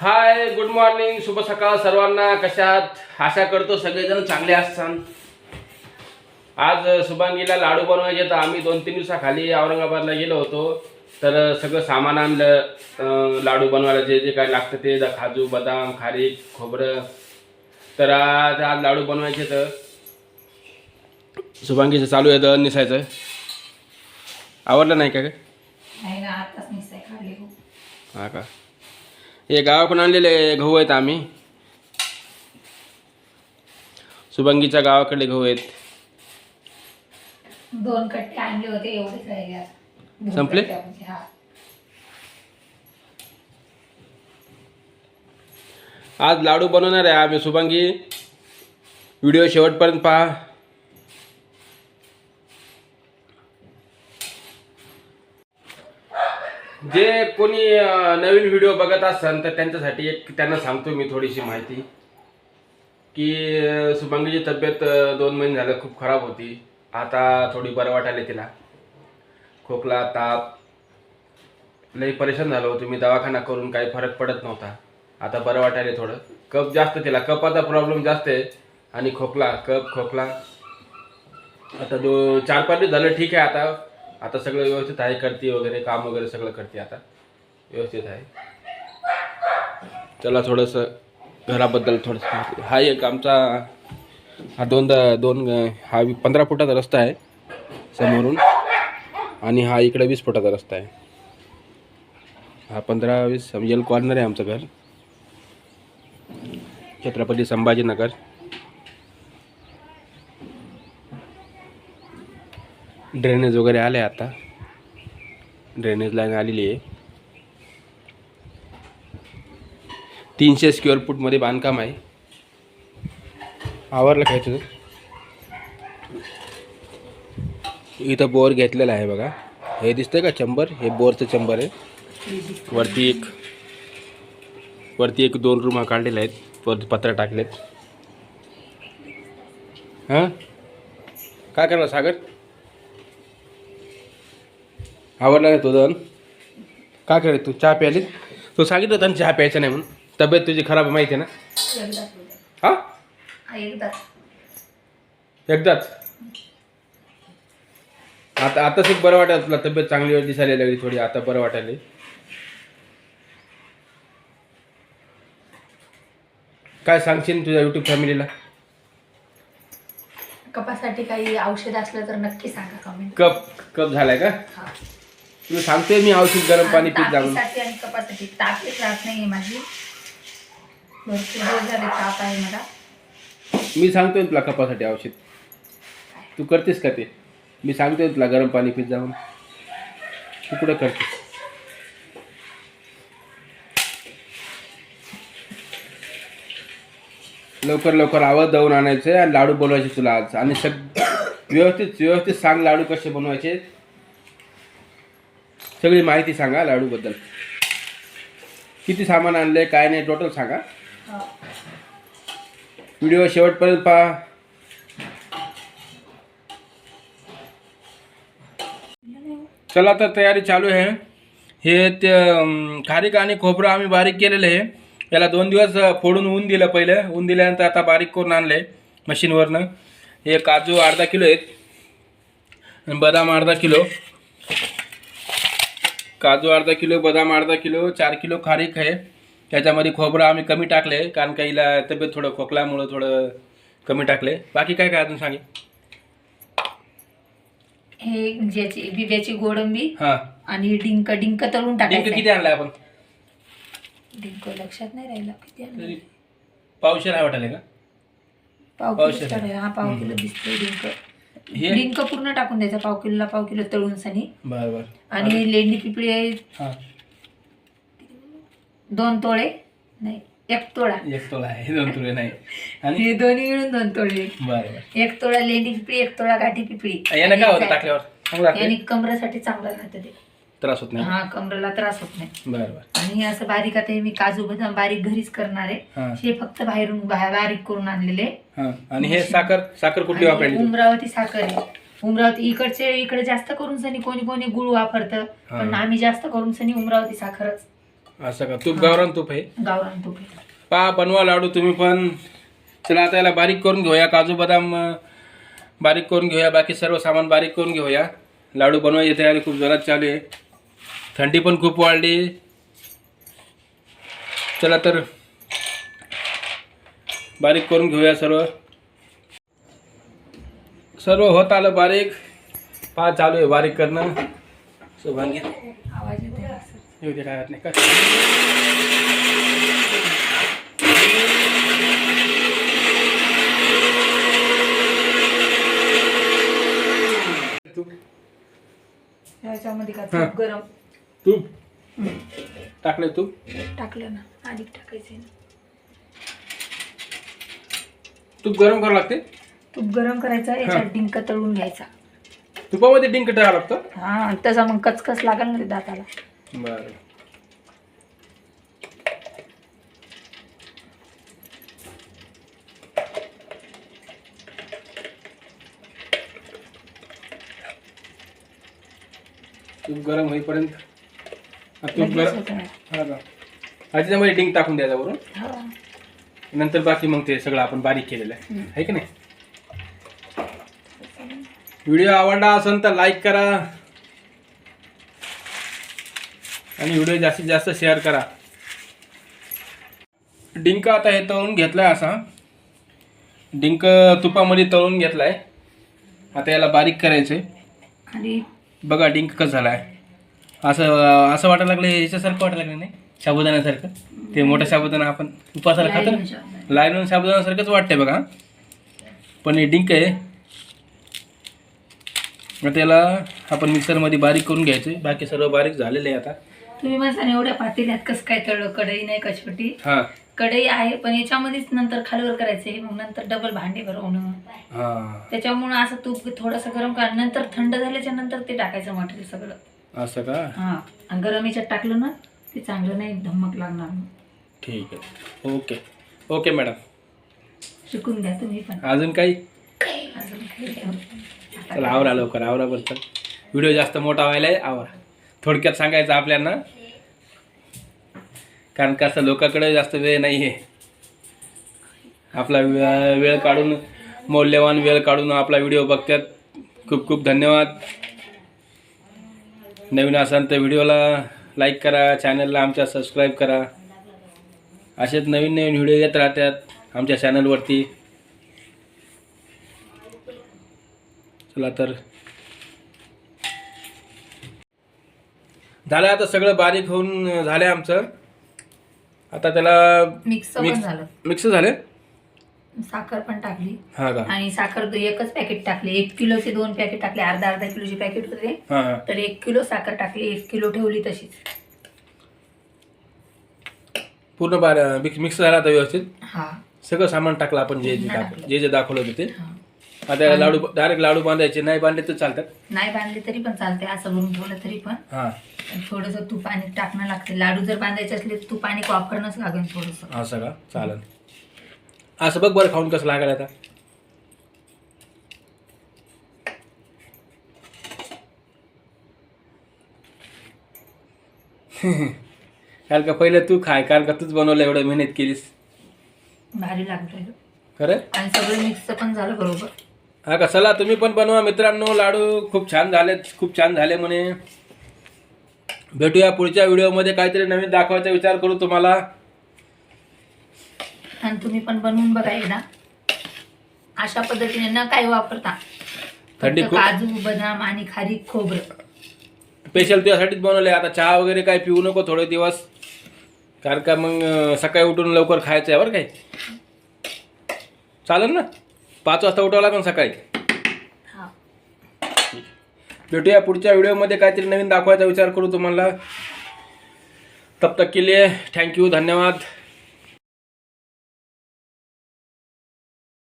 Hi good morning शुभ सकाळ सर्वांना. कशात आशा करतो सगळेजण चांगले असतात आज शुभांगीला लाडू बनवायचे तर आम्ही दोन तीन दिवसाखाली औरंगाबादला गेलो होतो. तर सगळं सामान आणलं. लाडू बनवायला जे जे काय लागतं ते काजू बदाम खारीक खोबरं. तर आज आज लाडू बनवायचे तर शुभांगीचं चालू आहे दळण निसायचं. आवडलं नाही का हा का? हे गावाकडून आणलेले गहू आहेत आम्ही. सुभंगीच्या गावाकडले गहू आहेत. दोन कट्टे आणले होते एवढेच राहिले आता. दोन संपले? हा. आज लाडू बनवणार आहे आम्ही शुभांगी व्हिडिओ शेवटपर्यंत पहा. जे कोणी नवीन व्हिडिओ बघत असाल तर त्यांच्यासाठी एक त्यांना सांगतो मी थोडीशी माहिती. की अं, शुभांगीची तब्येत दोन महिने झालं खूप खराब होती. आता थोडी बरं वाटायला तिला. खोकला ताप. लई परेशान झालो होतो मी. दवाखाना करून काही फरक पडत नव्हता. आता बरं वाटायला थोडं. कप जास्त तिला. कपाचा प्रॉब्लेम जास्त आहे. आणि खोकला कप खोकला. आता जो चार पाच दिवस झालं ठीक आहे आता. आता सगळं व्यवस्थित आहे करते वगैरे काम वगैरे सगळं करते आता. व्यवस्थित आहे. चला थोडंसं घराबद्दल थोडंसं हा एक आमचा हा दोन दोन हा वी- पंधरा फुटाचा रस्ता आहे समोरून. आणि हा इकडे वीस फुटाचा रस्ता आहे. हा पंधरा वीस यल कॉर्नर आहे आमचं घर. छत्रपती संभाजीनगर. ड्रेनेज वगैरे आले आता. ड्रेनेज लाईन आलेली आहे. तीनशे स्क्वेअर फूटमध्ये बांधकाम आहे. आवरलं काय तुझं इथं बोर घेतलेला आहे बघा. हे दिसतंय का चंबर? हे बोरचं चंबर आहे. वरती एक वरती एक दोन रूम काढलेले आहेत. वरती पत्र टाकलेत. हां? काय करणार सागर? आवडला नाही तुझं काय करे तू? चहा प्यायली? तू सांगितलं होतं ना चहा प्यायचं नाही म्हणून. तब्येत तुझी खराब आहे माहिती आहे ना. हां? एकदाच. आता आताच एक बरं वाटत तुला तब्येत चांगली वेळ दिसायला लागली थोडी आता बरं वाटायला काय सांगशील तुझ्या युट्यूब फॅमिलीला कपासाठी काही औषध असलं तर नक्की सांगा कमेंट कप कप झालाय का? हा. तुला सांगतोय मी औषध गरम पाणी पीत जाऊन. तापासाठी आणि कपासाठी ताप एक राहत नाही माझी. भरपूर दिवस झाले ताप आहे मला. मी सांगतोय तुला कपासाठी औषध. तू करतेस का ते? मी सांगतोय तुला गरम पाणी पीत जाऊन. तू कुठं करतेस? लवकर लवकर आवाज जाऊन आणायचे आणि लाडू बनवायचे तुला आज. आणि सग व्यवस्थित व्यवस्थित सांग लाडू कसे बनवायचे. सगळी माहिती सांगा लाडूबद्दल. किती सामान आणले काय नाही टोटल सांगा. व्हिडिओ शेवटपर्यंत पहा. चला तर तयारी चालू आहे. हे ते खारीक आणि खोबरं आम्ही बारीक केलेलं आहे. याला दोन दिवस फोडून ऊन दिलं पहिलं. ऊन दिल्यानंतर आता बारीक करून आणलं आहे मशीनवरनं. हे काजू अर्धा किलो आहेत. आणि बदाम अर्धा किलो. काजू अर्धा किलो बदाम अर्धा किलो चार किलो खारीक आहे. त्याच्यामध्ये खोबरं आम्ही कमी टाकले कारण का हिला तब्येत थोडं खोकल्यामुळं थोडं कमी टाकले. बाकी काय काय अजून सांगे? हे ज्याची बिब्याची गोडंबी हां. आणि डिंक डिंक तळून डिंक टाकायचं किती आणलाय आपण? डिंक लक्षात नाही राहिलं. किती आणलं? तरी पावशेर आहे वाटायला का? पाव पावशेर. किलो. हा पाव किलो दिसतोय डिंक. हे? डिंक पूर्ण टाकून द्यायचा पाव किलोला पाव किलो तळून सनी बरं बरं. आणि लेंडी पिपळी आहे. हां. दोन तोळे नाही एक तोळा. एक तोळा आहे दोन तुळे नाही. आणि? हे दोन्ही मिळून दोन तोळे. बरं बरं. एक तोळा लेंडी पिपळी एक तोळा गाठी पिपळी. यानं काय होतं टाकल्यावर? चांगलं कमरेसाठी चांगलं राहतं ते. त्रास होत नाही? हा कमरेला त्रास होत नाही. बरं बरं. आणि असं बारीक आता हे मी काजू बदाम बारीक घरीच करणार आहे. हां. हे फक्त बाहेरून बाहेर बारीक करून आणलेले. हां. आणि हे साखर साखर कुठली आणि वापरायची उमरावती साखर आहे. उमरावती इकडचे इकडे जास्त करून सनी कोणी कोणी गुळ वापरतं पण. आम्ही जास्त करून सनी उमरावती साखरच. असं का? तूप गावरान तूप आहे? गावरान तूप आहे. पा बनवा लाडू तुम्ही पण. चला आता याला बारीक करून घेऊया. काजू बदाम अं, बारीक करून घेऊया. बाकी सर्व सामान बारीक करून घेऊया. लाडू बनवायची तयारी खूप जोरात चालू आहे. थंडी पण खूप वाढली. चला तर बारीक करून घेऊया सर्व. सर्व होत आलं बारीक. पा चालू आहे बारीक करणं. शुभांगी? येऊ दे काय नाही. का याच्यामध्ये का. तूप गरम? तूप. टाकलं तूप? टाकलं ना. अधिक टाकायचं ना. तूप गरम करावं लागते? तूप गरम करायचं याच्यात डिंक तळून घ्यायचा. तुपामध्ये डिंक टाकावं लागतं? हा तसा मग कचकच लागेल ना ते दाताला. बरं. तूप गरम होईपर्यंत तूप लगेच गरम होतं. हा. का आधी त्यामध्ये डिंक टाकून द्यायचा वरून. हा. नंतर बाकी मग ते सगळं आपण बारीक केलेलं आहे. हं. आहे की नाही? व्हिडिओ आवडला असेल तर लाईक करा. आणि व्हिडिओ जास्तीत जास्त शेअर करा. डिंक आता हे तळून घेतलाय असा. डिंक तुपामध्ये तळून घेतलाय. आता याला बारीक करायचंय. आणि बघा डिंक कसं झालाय. असं असं वाटायला लागलं याच्यासारखं वाटायला लागलं नाही. साबुदाण्यासारखं. ते मोठा साबुदाणा आपण उपासाला खातो लाईन ना लाईन साबुदाण्यासारखंच वाटतंय बघा. पण हे डिंक आहे. मग त्याला आपण मिक्सरमध्ये बारीक करून घ्यायचं बाकी सर्व बारीक झालेलं आहे आता. तुम्ही म्हणता एवढ्या पातेल्यात कसं काय तळलं? कढई नाही का छोटी? कढई आहे पण याच्यामध्येच नंतर खालीवर करायचंय. मग नंतर डबल भांडे भरवणं. हां. त्याच्यामुळे असं तूप थोडंसं गरम करा. नंतर थंड झाल्याच्यानंतर ते टाकायचं मटेरियल सगळं. असं का? हा. गरम याच्यात टाकलं ना ते चांगलं नाही धमक लागणार मग. ठीक आहे. ओके. Okay madam. शिकून घ्या तुम्ही पण. अजून काही? अजून काही नाही. चला आवरा लवकर आवरा बरं व्हिडिओ जास्त मोठा व्हायला आहे आवरा. थोडक्यात सांगायचं आपल्याला कारण कसं लोकांकडे जास्त वेळ नाही आहे आपला वे- वेळ काढून मौल्यवान वेळ काढून आपला व्हिडिओ बघतात. खूप खूप धन्यवाद. नवीन असाल तर व्हिडिओला लाईक करा चॅनलला आमच्या सबस्क्राईब करा. असेच नवीन नवीन व्हिडिओ येत राहतात आमच्या चॅनलवरती चला तर. झालं आता सगळं बारीक होऊन झालं आमचं. आता त्याला मिक्स मिक्स झाले? साखर पण टाकली. हां का आणि साखर दो- एकच पॅकेट टाकले. एक किलोचे दोन पॅकेट टाकले. अर्धा अर्धा किलोचे पॅकेट होते हां हां. तर एक किलो साखर टाकली. एक किलो ठेवली तशीच. पूर्ण बार मिक्स मिक्स झाला आता व्यवस्थित? हा. सगळं सामान टाकलं आपण जे जे दाखवलं जे जे दाखवलं होतं ते. हा. आता याला लाडू डायरेक्ट लाडू बांधायचे. नाही बांधले तर चालतात. नाही बांधले तरी पण चालते. असं भरून ठेवलं तरी पण. हां. थोडस तूप पाणी टाकणं लागते. लाडू जर बांधायचे असले तर तूप पाणी वापरणंच लागेल थोडस. असं का? चालेल. असं बघ बरं खाऊन कसं लागेल आता. कारण का पहिलं तू खाय कारण का तूच बनवलं एवढं मेहनत केलीस? भारी लागतोय खरं? आणि सगळं मिक्स पण झालं बरोबर. हा का? चला तुम्ही पण बनवा मित्रांनो. लाडू खूप छान झालेत खूप छान झाले म्हणे. भेटूया पुढच्या व्हिडिओमध्ये काहीतरी नवीन दाखवायचा विचार करू तुम्हाला. आणि तुम्ही पण बनवून बघा एकदा. अशा पद्धतीने न काय वापरता. थंडी खूप- काजू बदाम आणि खारीक खोबरं. स्पेशल तुझ्यासाठीच बनवले आता चहा वगैरे काय पिऊ नको थोडे दिवस. कारण का मग अं, सकाळी उठून लवकर खायचं आहे बरं काय चालेल ना? पाच वाजता उठावं लागेल सकाळी. हा. भेटूया पुढच्या व्हिडिओमध्ये. काहीतरी नवीन दाखवायचा विचार करू तुम्हाला. तब तक के लिए थँक्यू धन्यवाद.